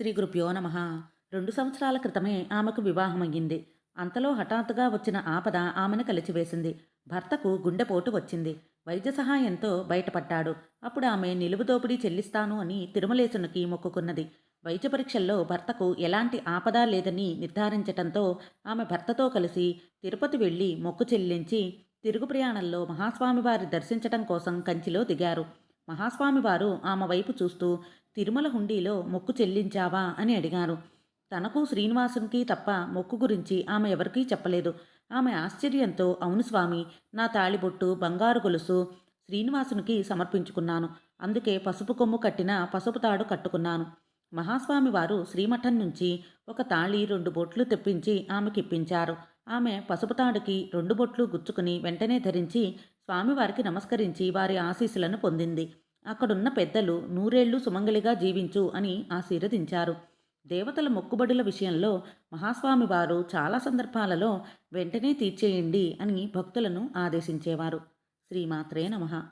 శ్రీ గురుభ్యో నమ. రెండు సంవత్సరాల క్రితమే ఆమెకు వివాహమయ్యింది. అంతలో హఠాత్తుగా వచ్చిన ఆపద ఆమెను కలిచివేసింది. భర్తకు గుండెపోటు వచ్చింది. వైద్య సహాయంతో బయటపడ్డాడు. అప్పుడు ఆమె నిలువు దోపిడీ చెల్లిస్తాను అని తిరుమలేశునికి మొక్కుకున్నది. వైద్య పరీక్షల్లో భర్తకు ఎలాంటి ఆపద లేదని నిర్ధారించటంతో ఆమె భర్తతో కలిసి తిరుపతి వెళ్ళి మొక్కు చెల్లించి తిరుగు ప్రయాణంలో మహాస్వామివారి దర్శించటం కోసం కంచిలో దిగారు. మహాస్వామివారు ఆమె వైపు చూస్తూ తిరుమల హుండీలో మొక్కు చెల్లించావా అని అడిగారు. తనకు శ్రీనివాసునికి తప్ప మొక్కు గురించి ఆమె ఎవరికీ చెప్పలేదు. ఆమె ఆశ్చర్యంతో అవును స్వామి నా తాళిబొట్టు బంగారు గొలుసు శ్రీనివాసునికి సమర్పించుకున్నాను. అందుకే పసుపు కొమ్ము కట్టిన పసుపు తాడు కట్టుకున్నాను. మహాస్వామి వారు శ్రీమఠం నుంచి ఒక తాళి రెండు బొట్లు తెప్పించి ఆమెకిప్పించారు ఆమె పసుపు తాడుకి రెండు బొట్లు గుచ్చుకుని వెంటనే ధరించి స్వామివారికి నమస్కరించి వారి ఆశీస్సులను పొందింది. అక్కడున్న పెద్దలు నూరేళ్ళు సుమంగళిగా జీవించు అని ఆశీర్వదించారు. దేవతల మొక్కుబడుల విషయంలో మహాస్వామి వారు చాలా సందర్భాలలో వెంటనే తీర్చేయండి అని భక్తులను ఆదేశించేవారు. శ్రీమాత్రే నమః.